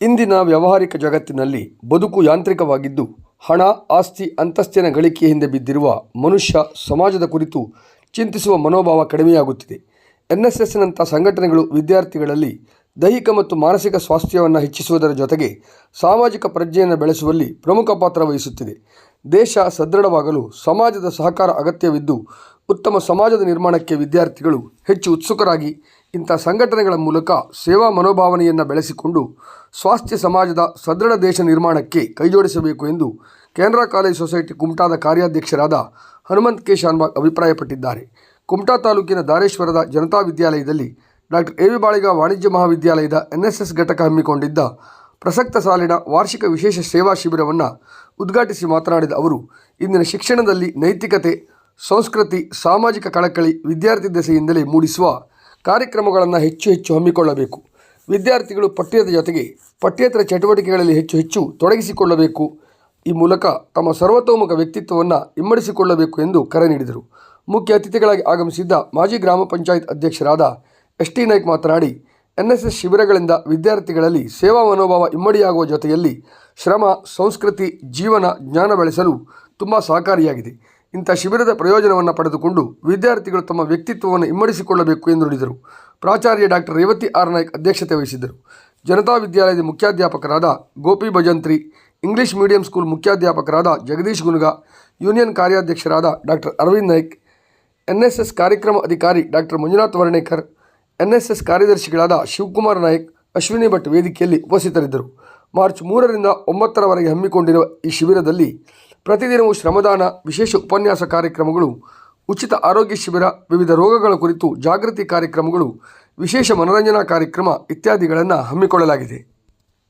ಇಂದಿನ ವ್ಯಾವಹಾರಿಕ ಜಗತ್ತಿನಲ್ಲಿ ಬದುಕು ಯಾಂತ್ರಿಕವಾಗಿದ್ದು, ಹಣ, ಆಸ್ತಿ, ಅಂತಸ್ತಿನ ಗಳಿಕೆಯ ಹಿಂದೆ ಬಿದ್ದಿರುವ ಮನುಷ್ಯ ಸಮಾಜದ ಕುರಿತು ಚಿಂತಿಸುವ ಮನೋಭಾವ ಕಡಿಮೆಯಾಗುತ್ತಿದೆ. ಎನ್ ಎಸ್ ಎಸ್ನಂಥ ಸಂಘಟನೆಗಳು ವಿದ್ಯಾರ್ಥಿಗಳಲ್ಲಿ ದೈಹಿಕ ಮತ್ತು ಮಾನಸಿಕ ಸ್ವಾಸ್ಥ್ಯವನ್ನು ಹೆಚ್ಚಿಸುವುದರ ಜೊತೆಗೆ ಸಾಮಾಜಿಕ ಪ್ರಜ್ಞೆಯನ್ನು ಬೆಳೆಸುವಲ್ಲಿ ಪ್ರಮುಖ ಪಾತ್ರ ವಹಿಸುತ್ತಿದೆ. ದೇಶ ಸದೃಢವಾಗಲು ಸಮಾಜದ ಸಹಕಾರ ಅಗತ್ಯವಿದ್ದು, ಉತ್ತಮ ಸಮಾಜದ ನಿರ್ಮಾಣಕ್ಕೆ ವಿದ್ಯಾರ್ಥಿಗಳು ಹೆಚ್ಚು ಉತ್ಸುಕರಾಗಿ ಇಂಥ ಸಂಘಟನೆಗಳ ಮೂಲಕ ಸೇವಾ ಮನೋಭಾವನೆಯನ್ನು ಬೆಳೆಸಿಕೊಂಡು ಸ್ವಾಸ್ಥ್ಯ ಸಮಾಜದ ಸದೃಢ ದೇಶ ನಿರ್ಮಾಣಕ್ಕೆ ಕೈಜೋಡಿಸಬೇಕು ಎಂದು ಕೆನರಾ ಕಾಲೇಜ್ ಸೊಸೈಟಿ ಕುಮಟಾದ ಕಾರ್ಯಾಧ್ಯಕ್ಷರಾದ ಹನುಮಂತ್ ಕೆ. ಶಾನ್ಬಾಗ್ ಅಭಿಪ್ರಾಯಪಟ್ಟಿದ್ದಾರೆ. ಕುಮಟಾ ತಾಲೂಕಿನ ದಾರೇಶ್ವರದ ಜನತಾ ವಿದ್ಯಾಲಯದಲ್ಲಿ ಡಾಕ್ಟರ್ ಎ. ವಿ. ಬಾಳಿಗ ವಾಣಿಜ್ಯ ಮಹಾವಿದ್ಯಾಲಯದ ಎನ್ಎಸ್ಎಸ್ ಎಸ್ ಎಸ್ ಘಟಕ ಹಮ್ಮಿಕೊಂಡಿದ್ದ ಪ್ರಸಕ್ತ ಸಾಲಿನ ವಾರ್ಷಿಕ ವಿಶೇಷ ಸೇವಾ ಶಿಬಿರವನ್ನು ಉದ್ಘಾಟಿಸಿ ಮಾತನಾಡಿದ ಅವರು, ಇಂದಿನ ಶಿಕ್ಷಣದಲ್ಲಿ ನೈತಿಕತೆ, ಸಂಸ್ಕೃತಿ, ಸಾಮಾಜಿಕ ಕಳಕಳಿ ವಿದ್ಯಾರ್ಥಿ ದೆಸೆಯಿಂದಲೇ ಮೂಡಿಸುವ ಕಾರ್ಯಕ್ರಮಗಳನ್ನು ಹೆಚ್ಚು ಹೆಚ್ಚು ಹಮ್ಮಿಕೊಳ್ಳಬೇಕು. ವಿದ್ಯಾರ್ಥಿಗಳು ಪಠ್ಯದ ಜೊತೆಗೆ ಪಠ್ಯೇತರ ಚಟುವಟಿಕೆಗಳಲ್ಲಿ ಹೆಚ್ಚು ಹೆಚ್ಚು ತೊಡಗಿಸಿಕೊಳ್ಳಬೇಕು. ಈ ಮೂಲಕ ತಮ್ಮ ಸರ್ವತೋಮುಖ ವ್ಯಕ್ತಿತ್ವವನ್ನು ಇಮ್ಮಡಿಸಿಕೊಳ್ಳಬೇಕು ಎಂದು ಕರೆ ನೀಡಿದರು. ಮುಖ್ಯ ಅತಿಥಿಗಳಾಗಿ ಆಗಮಿಸಿದ್ದ ಮಾಜಿ ಗ್ರಾಮ ಪಂಚಾಯತ್ ಅಧ್ಯಕ್ಷರಾದ ಎಸ್ ಟಿ ನಾಯ್ಕ್ ಮಾತನಾಡಿ, ಎನ್ಎಸ್ಎಸ್ ಎಸ್ ಎಸ್ ಶಿಬಿರಗಳಿಂದ ವಿದ್ಯಾರ್ಥಿಗಳಲ್ಲಿ ಸೇವಾ ಮನೋಭಾವ ಇಮ್ಮಡಿಯಾಗುವ ಜೊತೆಯಲ್ಲಿ ಶ್ರಮ, ಸಂಸ್ಕೃತಿ, ಜೀವನ, ಜ್ಞಾನ ಬೆಳೆಸಲು ತುಂಬ ಸಹಕಾರಿಯಾಗಿದೆ. ಇಂಥ ಶಿಬಿರದ ಪ್ರಯೋಜನವನ್ನು ಪಡೆದುಕೊಂಡು ವಿದ್ಯಾರ್ಥಿಗಳು ತಮ್ಮ ವ್ಯಕ್ತಿತ್ವವನ್ನು ಇಮ್ಮಡಿಸಿಕೊಳ್ಳಬೇಕು ಎಂದು ನುಡಿದರು. ಪ್ರಾಚಾರ್ಯ ಡಾಕ್ಟರ್ ರೇವತಿ ಆರ್. ನಾಯ್ಕ್ ಅಧ್ಯಕ್ಷತೆ ವಹಿಸಿದ್ದರು. ಜನತಾ ವಿದ್ಯಾಲಯದ ಮುಖ್ಯಾಧ್ಯಾಪಕರಾದ Gopi Bhajantri, English medium school ಮುಖ್ಯಾಧ್ಯಾಪಕರಾದ Jagadish Gunga, union ಕಾರ್ಯಾಧ್ಯಕ್ಷರಾದ doctor Arvind Naik N S S ಕಾರ್ಯಕ್ರಮ ಅಧಿಕಾರಿ doctor Manjunath Varnekar N S S ಕಾರ್ಯದರ್ಶಿಗಳಾದ ಶಿವಕುಮಾರ್ ನಾಯ್ಕ್, ಅಶ್ವಿನಿ ಭಟ್ ವೇದಿಕೆಯಲ್ಲಿ ಉಪಸ್ಥಿತರಿದ್ದರು. ಮಾರ್ಚ್ ಮೂರರಿಂದ ಒಂಬತ್ತರವರೆಗೆ ಹಮ್ಮಿಕೊಂಡಿರುವ ಈ ಶಿಬಿರದಲ್ಲಿ ಪ್ರತಿದಿನವೂ ಶ್ರಮದಾನ, ವಿಶೇಷ ಉಪನ್ಯಾಸ ಕಾರ್ಯಕ್ರಮಗಳು, ಉಚಿತ ಆರೋಗ್ಯ ಶಿಬಿರ, ವಿವಿಧ ರೋಗಗಳ ಕುರಿತು ಜಾಗೃತಿ ಕಾರ್ಯಕ್ರಮಗಳು, ವಿಶೇಷ ಮನೋರಂಜನಾ ಕಾರ್ಯಕ್ರಮ ಇತ್ಯಾದಿಗಳನ್ನು ಹಮ್ಮಿಕೊಳ್ಳಲಾಗಿದೆ.